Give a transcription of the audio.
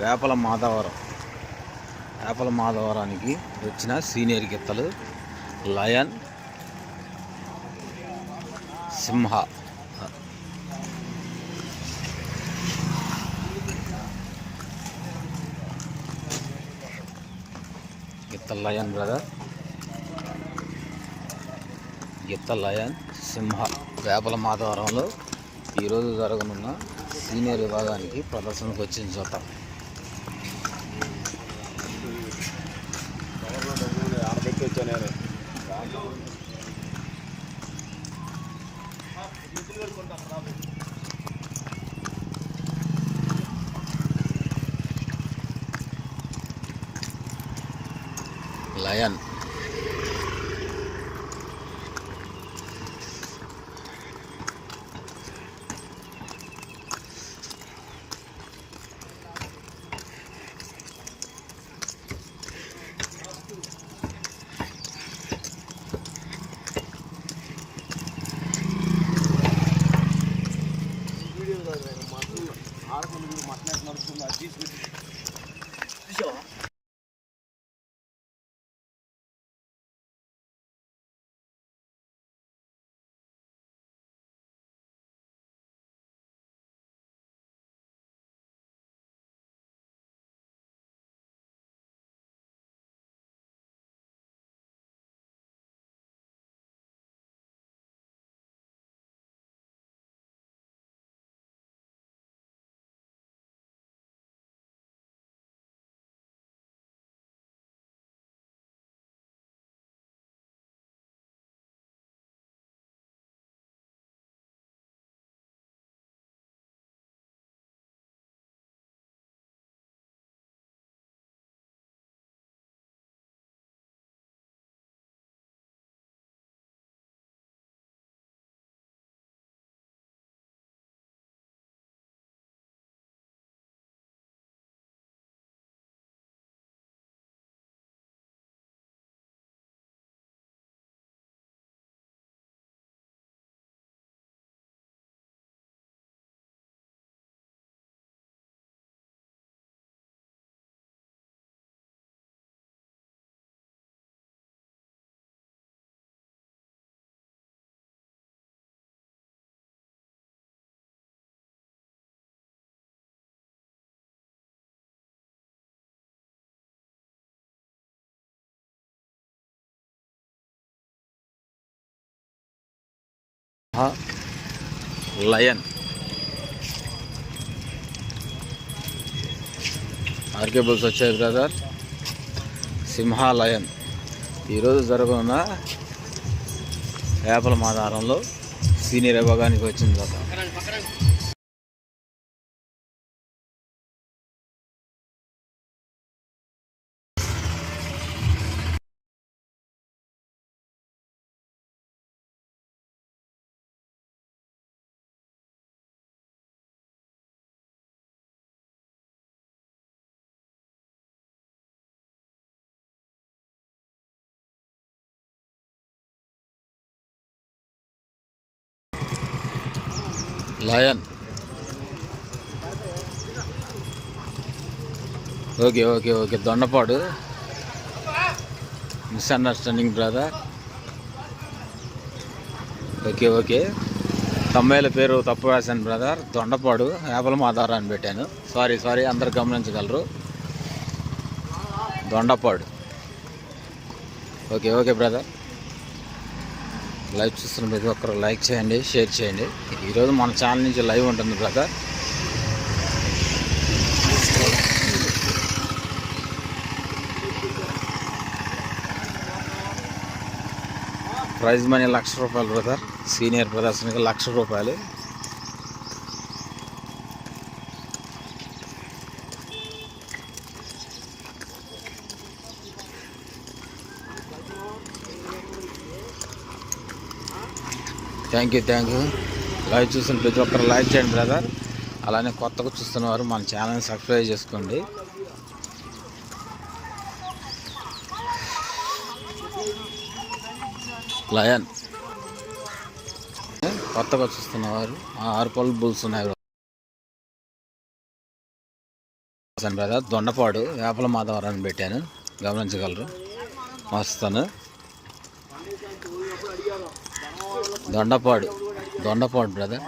వేపల మాధవరం. వేపల మాధవరానికి వచ్చిన సీనియర్ గిత్తలు లయన్ సింహ. గిత్త లయన్ బ్రదర్ గిత్త లయన్ సింహ. వేపల మాధవరంలో ఈరోజు జరగనున్న సీనియర్ విభాగానికి ప్రదర్శనకు వచ్చిన Layan. 他妈的不买别墅别 లయన్. ఆర్కే బుల్స్ వచ్చాయి బ్రదర్. సింహాలయన్ ఈరోజు జరగనున్న వేపల మాధారంలో సీనియర్ విభాగానికి వచ్చింది brother. Lion okay okay okay Dondapadu misunderstanding brother okay okay తమ్మాయిల పేరు తప్పు రాశాను బ్రదర్ దొండపాడు యాపల మాధార అని పెట్టాను. సారీ సారీ అందరు గమనించగలరు. Dondapadu okay okay brother live చూస్తున్న ప్రతి ఒక్కరు లైక్ చేయండి షేర్ చేయండి. ఈరోజు మన ఛానల్ నుంచి లైవ్ ఉంటుంది బ్రదర్. ప్రైజ్ మనీ లక్ష రూపాయలు బ్రదర్. సీనియర్ బ్రదర్స్కి లక్ష రూపాయలు. Thank you thank you. Live చూసిన ప్రతి ఒక్కరు లైక్ చేయండి బ్రదర్. అలానే కొత్తగా చూస్తున్నవారు మన ఛానల్ని సబ్స్క్రైబ్ చేసుకోండి. లయన్. కొత్తగా చూస్తున్నవారు ఆరు పళ్ళు బుల్స్ ఉన్నాయి బ్రదర్. దొండపాడు వేపల మాధవరాన్ని పెట్టాను. గమనించగలరు. వస్తాను. దొండపాడు. దొండపాడు బ్రదర్